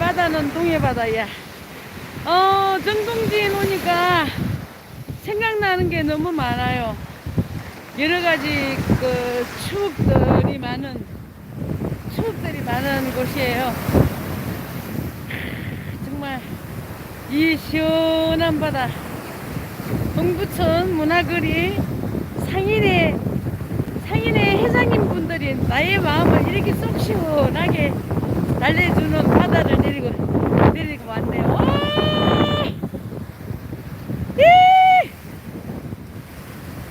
바다는 동해 바다야. 어, 정동지에 오니까 생각나는 게 너무 많아요. 여러 가지 그 추억들이 많은, 추억들이 많은 곳이에요. 정말 이 시원한 바다. 동부천 문화거리 상인의 상인의 회장님 분들이 나의 마음을 이렇게 쏙 시원하게 달래주는 바다를 내리고 내리고 왔네요. 와! 예!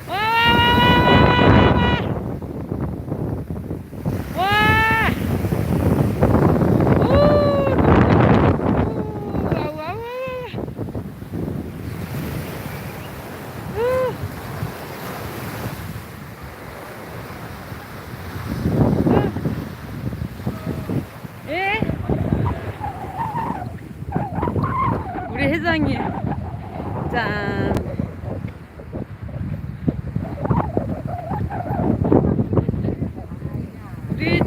와! 와! 와! 와! 와! 와! 와! 오! 와! 와! 와! 우! 예? 회장님. 짠. 우리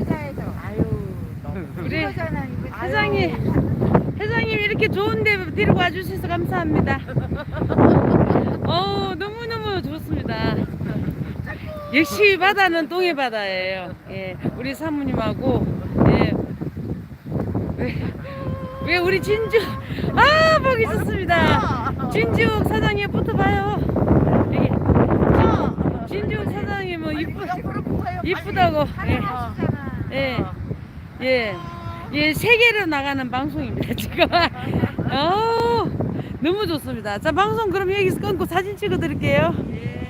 우리 회장님 회장님 이렇게 좋은데 데리고 와주셔서 감사합니다. 어우 너무 너무 좋습니다. 역시 바다는 동해 바다예요. 예, 우리 사모님하고 예. 왜, 왜 우리 진주 아 보기 좋습니다. 진주 사장님 붙어봐요. 여기 진- 진주 사장님은 이쁘 이쁘다고 예. 예. 예. 예, 세계로 나가는 방송입니다, 지금. 어, 너무 좋습니다. 자, 방송 그럼 여기서 끊고 사진 찍어 드릴게요. 예.